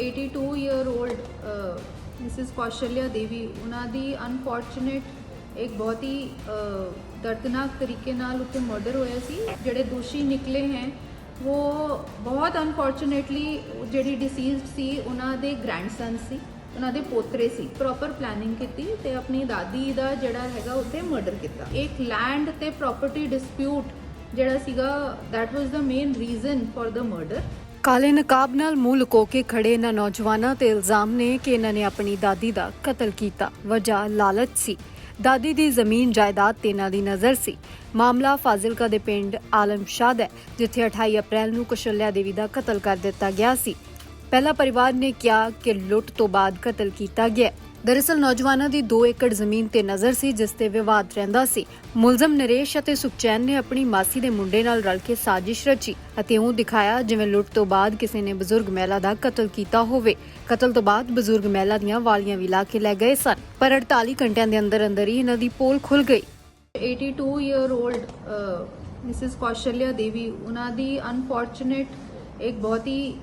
82 year old Mrs Kaushalya Devi ਉਹਨਾਂ ਦੀ unfortunate ਇੱਕ ਬਹੁਤ ਹੀ ਦਰਦਨਾਕ ਤਰੀਕੇ ਨਾਲ ਉੱਥੇ ਮਰਡਰ ਹੋਇਆ ਸੀ। ਜਿਹੜੇ ਦੋਸ਼ੀ ਨਿਕਲੇ ਹੈ, ਉਹ ਬਹੁਤ ਅਨਫੋਰਚੂਨੇਟਲੀ ਜਿਹੜੀ ਡਿਸੀਜ਼ਡ ਸੀ, ਉਹਨਾਂ ਦੇ ਗ੍ਰੈਂਡਸਨ ਸੀ, ਉਹਨਾਂ ਦੇ ਪੋਤਰੇ ਸੀ। ਪ੍ਰੋਪਰ ਪਲੈਨਿੰਗ ਕੀਤੀ ਤੇ ਆਪਣੀ ਦਾਦੀ ਦਾ ਜਿਹੜਾ ਹੈਗਾ ਉੱਥੇ ਮਰਡਰ ਕੀਤਾ। ਇੱਕ ਲੈਂਡ ਤੇ ਪ੍ਰਾਪਰਟੀ ਡਿਸਪਿਊਟ ਜਿਹੜਾ ਸੀਗਾ, that was the main reason for the murder ਕਾਲੇ ਨਕਾਬ ਨਾਲ ਮੂੰਹ ਲੁਕੋ ਕੇ ਖੜੇ ਇਹਨਾਂ ਨੌਜਵਾਨਾਂ ਤੇ ਇਲਜ਼ਾਮ ਨੇ ਕਿ ਇਹਨਾਂ ਨੇ ਆਪਣੀ ਦਾਦੀ ਦਾ ਕਤਲ ਕੀਤਾ। ਵਜ੍ਹਾ ਲਾਲਚ ਸੀ। ਦਾਦੀ ਦੀ ਜ਼ਮੀਨ ਜਾਇਦਾਦ ਤੇ ਇਹਨਾਂ ਦੀ ਨਜ਼ਰ ਸੀ। ਮਾਮਲਾ ਫਾਜ਼ਿਲਕਾ ਦੇ ਪਿੰਡ ਆਲਮਸ਼ਾਹ ਦਾ ਹੈ, ਜਿੱਥੇ 28 ਅਪ੍ਰੈਲ ਨੂੰ ਕੁਸ਼ਲਿਆ ਦੇਵੀ ਦਾ ਕਤਲ ਕਰ ਦਿੱਤਾ ਗਿਆ ਸੀ। ਪਹਿਲਾ ਪਰਿਵਾਰ ਨੇ ਕਿਹਾ ਕਿ ਲੁੱਟ ਤੋਂ ਬਾਅਦ ਕਤਲ ਕੀਤਾ ਗਿਆ ਹੈ। ਦਰਅਸਲ ਨੌਜਵਾਨਾਂ ਦੀ 2 ਏਕੜ ਜ਼ਮੀਨ ਤੇ ਨਜ਼ਰ ਸੀ, ਜਿਸ ਤੇ ਵਿਵਾਦ ਰਹਿੰਦਾ ਸੀ। ਮੁਲਜ਼ਮ ਨਰੇਸ਼ ਅਤੇ ਸੁਖਚੈਨ ਨੇ ਆਪਣੀ ਮਾਸੀ ਦੇ ਮੁੰਡੇ ਨਾਲ ਰਲ ਕੇ ਸਾਜ਼ਿਸ਼ ਰਚੀ ਅਤੇ ਉਹ ਦਿਖਾਇਆ ਜਿਵੇਂ ਲੁੱਟ ਤੋਂ ਬਾਅਦ ਕਿਸੇ ਨੇ ਬਜ਼ੁਰਗ ਮਹਿਲਾ ਦਾ ਕਤਲ ਕੀਤਾ ਹੋਵੇ। ਕਤਲ ਤੋਂ ਬਾਅਦ ਬਜ਼ੁਰਗ ਮਹਿਲਾ ਦੀਆਂ ਵਾਲੀਆਂ ਵੀ ਲਾ ਕੇ ਲੈ ਗਏ ਸਨ, ਪਰ 48 ਘੰਟਿਆਂ ਦੇ ਅੰਦਰ ਅੰਦਰ ਹੀ ਇਹਨਾਂ ਦੀ ਪੋਲ ਖੁੱਲ ਗਈ। 82 year old Mrs Kaushalya Devi, ਉਹਨਾਂ ਦੀ ਅਨਫੋਰਚੂਨੇਟ ਇੱਕ ਬਹੁਤ ਹੀ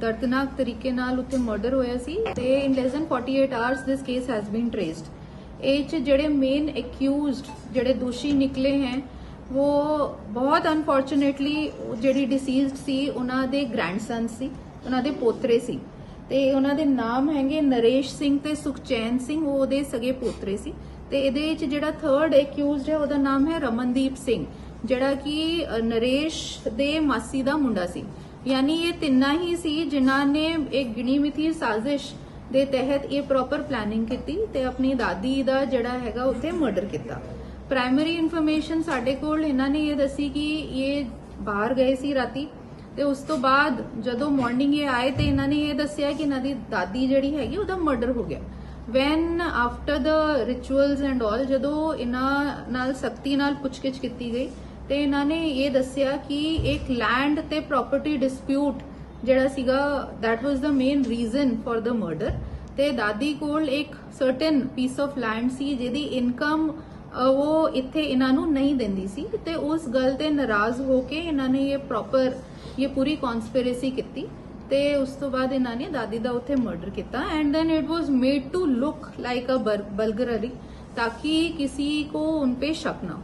ਦਰਦਨਾਕ ਤਰੀਕੇ ਨਾਲ ਉੱਥੇ ਮਰਡਰ ਹੋਇਆ ਸੀ ਤੇ in less than 48 hours this case has been traced ਇਹ 'ਚ ਜਿਹੜੇ ਮੇਨ ਅਕਿਊਜ਼ਡ ਜਿਹੜੇ ਦੋਸ਼ੀ ਨਿਕਲੇ ਹੈ, ਉਹ ਬਹੁਤ ਅਨਫੋਰਚੂਨੇਟਲੀ ਜਿਹੜੀ ਡਿਸੀਜ਼ਡ ਸੀ, ਉਹਨਾਂ ਦੇ ਗ੍ਰੈਂਡਸਨ ਸੀ, ਉਹਨਾਂ ਦੇ ਪੋਤਰੇ ਸੀ ਤੇ ਉਹਨਾਂ ਦੇ ਨਾਮ ਹੈਗੇ ਨਰੇਸ਼ ਸਿੰਘ ਤੇ ਸੁਖਚੈਨ ਸਿੰਘ, ਉਹ ਉਹਦੇ ਸਗੇ ਪੋਤਰੇ ਸੀ ਤੇ ਇਹਦੇ ਵਿੱਚ ਜਿਹੜਾ ਥਰਡ ਐਕਿਊਜ਼ਡ ਹੈ, ਉਹਦਾ ਨਾਮ ਹੈ ਰਮਨਦੀਪ ਸਿੰਘ। ਜਿਹੜਾ ਕਿ ਨਰੇਸ਼ ਦੇ ਮਾਸੀ ਦਾ ਮੁੰਡਾ ਸੀ। ਯਾਨੀ ਇਹ ਤਿੰਨਾਂ ਹੀ ਸੀ ਜਿਨ੍ਹਾਂ ਨੇ ਇੱਕ ਗਿਣੀ ਮਿਥੀ ਸਾਜ਼ਿਸ਼ ਦੇ ਤਹਿਤ ਇਹ ਪ੍ਰੋਪਰ ਪਲੈਨਿੰਗ ਕੀਤੀ ਤੇ ਆਪਣੀ ਦਾਦੀ ਦਾ ਜਿਹੜਾ ਹੈਗਾ ਉੱਥੇ ਮਰਡਰ ਕੀਤਾ। ਪ੍ਰਾਇਮਰੀ ਇਨਫੋਰਮੇਸ਼ਨ ਸਾਡੇ ਕੋਲ ਇਹਨਾਂ ਨੇ ਇਹ ਦੱਸੀ ਕਿ ਇਹ ਬਾਹਰ ਗਏ ਸੀ ਰਾਤੀ ਤੇ ਉਸ ਤੋਂ ਬਾਅਦ ਜਦੋਂ ਮਾਰਨਿੰਗ ਇਹ ਆਏ ਤੇ ਇਹਨਾਂ ਨੇ ਇਹ ਦੱਸਿਆ ਕਿ ਇਹਨਾਂ ਦੀ ਦਾਦੀ ਜਿਹੜੀ ਹੈਗੀ ਉਹਦਾ ਮਰਡਰ ਹੋ ਗਿਆ। When after the rituals and all ਜਦੋਂ ਇਹਨਾਂ ਨਾਲ ਸਖਤੀ ਨਾਲ ਪੁੱਛਗਿੱਛ ਕੀਤੀ ਗਈ ਤੇ ਇਹਨਾਂ ਨੇ ਇਹ ਦੱਸਿਆ ਕਿ ਇੱਕ ਲੈਂਡ ਤੇ ਪ੍ਰਾਪਰਟੀ ਡਿਸਪਿਊਟ ਜਿਹੜਾ ਸੀਗਾ that was the main reason for the murder ਤੇ ਦਾਦੀ ਕੋਲ ਇੱਕ ਸਰਟਨ ਪੀਸ ਆਫ ਲੈਂਡ ਸੀ, ਜਿਹਦੀ ਇਨਕਮ ਉਹ ਇੱਥੇ ਇਹਨਾਂ ਨੂੰ ਨਹੀਂ ਦਿੰਦੀ ਸੀ ਤੇ ਉਸ ਗੱਲ ਤੇ ਨਾਰਾਜ਼ ਹੋ ਕੇ ਇਹਨਾਂ ਨੇ ਇਹ ਪ੍ਰੋਪਰ ਇਹ ਪੂਰੀ ਕਨਸਪੀਰੇਸੀ ਕੀਤੀ ਤੇ ਉਸ ਤੋਂ ਬਾਅਦ ਇਹਨਾਂ ਨੇ ਦਾਦੀ ਦਾ ਉੱਥੇ ਮਰਡਰ ਕੀਤਾ and then it was made to look like a burglary ਤਾਂ ਕਿ ਕਿਸੇ ਕੋ ਉਨ ਪੇ ਸ਼ੱਕ ਨਾ ਹੋ